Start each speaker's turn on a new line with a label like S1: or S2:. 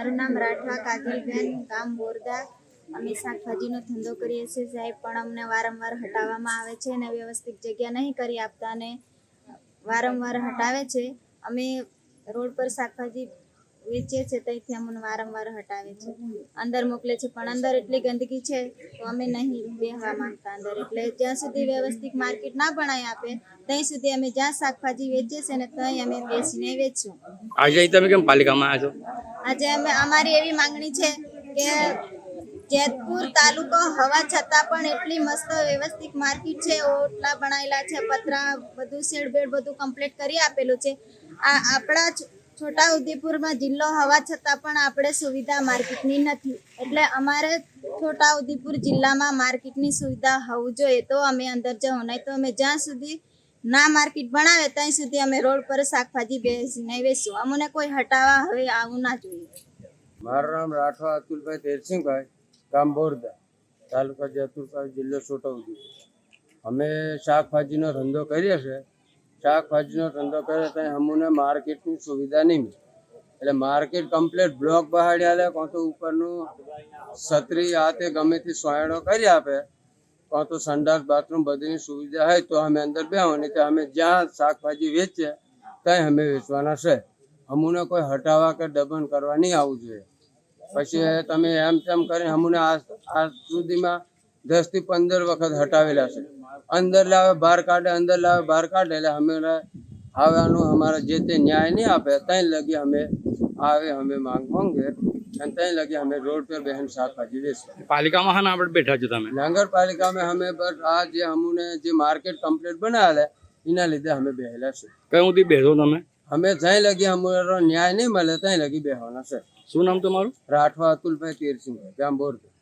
S1: મારું નામ રાઠવા કાજલબેન ગામ બોરદા અમે શાકભાજીનો ધંધો કરીએ છીએ સાહેબ, પણ અમને વારંવાર હટાવવામાં આવે છે અને વ્યવસ્થિત જગ્યા નહીં કરી આપતા અને વારંવાર હટાવે છે. અમે રોડ પર શાકભાજી વેચીએ છીએ ત્યાંથી અમને વારંવાર હટાવે છે. અંદર મોકલે છે પણ અંદર એટલી ગંદકી છે તો અમે નહીં બેહવા માંગતા અંદર. એટલે જ્યાં સુધી વ્યવસ્થિત માર્કેટ ના બનાવી આપે ત્યાં સુધી અમે જ્યાં શાકભાજી વેચીએ છીએ ને ત્યાં અમે બેસીને વેચશું.
S2: આજે તમે કેમ પાલિકામાં આવ્યા છો?
S1: આજે અમે અમારી એવી માંગણી છે કે જેતપુર તાલુકો હવા છતાં પણ એટલી મસ્ત વ્યવસ્થિત માર્કેટ છે ઓટલા બનાવેલા છે પતરા બધું શેડ બેડ બધું કમ્પ્લીટ કરી આપેલું છે. આ આપણા છ- છોટા ઉદેપુરમાં જિલ્લો હોવા છતાં પણ આપણે સુવિધા માર્કેટની નથી. એટલે અમારે છોટા ઉદેપુર જિલ્લામાં માર્કેટની સુવિધા હોવું જોઈએ. તો અમે અંદર જવું નહીં તો અમે જ્યાં સુધી ના માર્કેટ બનાવે, ત્યાં સુધી અમે રોડ પર શાકભાજી બેસીને વેચશું. અમને કોઈ હટાવવા હવે આવું ના જોઈએ.
S3: મારું નામ રાઠવા અતુલભાઈ તેરસિંહભાઈ ગામ તાલુકા જતુરભાઈ જિલ્લો છોટાઉદેપુર. અમે શાકભાજીનો ધંધો કરીએ છીએ. શાકભાજીનો ધંધો કરે ત્યાં અમને માર્કેટની સુવિધા નહીં મળે. એટલે માર્કેટ કમ્પ્લીટ બ્લોક બહાડ્યા લે કાં તો ઉપરનું છત્રી આ તે ગમે તે સોયણો કરી આપે કાં તો સંડાસ, બાથરૂમ બધીની સુવિધા હોય તો અમે અંદર બેહવાની તો અમે જ્યાં શાકભાજી વેચીએ ત્યાં અમે વેચવાના છે. અમને કોઈ હટાવવા કે દબન કરવા નહીં આવવું જોઈએ. પછી તમે એમ તેમ કરીને અમને આજ આ સુધીમાં દસથી પંદર વખત હટાવેલા છે. અંદર લાવે બહાર કાઢે અંદર લાવે બહાર કાઢે એટલે અમે આવવાનું અમારા જે તે ન્યાય નહીં આપે ત્યાં લગી અમે આવે અમે માંગ માંગે અને ત્યાં લગી અમે રોડ પર બહેન શાકભાજી વેચીએ.
S2: પાલિકામાં હા આપણે બેઠા છો તમે?
S3: નગરપાલિકામાં અમે બસ આ જે અમને જે માર્કેટ કમ્પ્લીટ બનાવેલા એના લીધે અમે બેહેલા છે.
S2: કયું સુધી બેસો તમે?
S3: અમે જ્યાં લગી અમારો ન્યાય નહીં મળે ત્યાં લગી બેહવાના છે.
S2: શું નામ તમારું?
S3: રાઠવા અતુલભાઈ તેરસિંહ ગામ બોરદા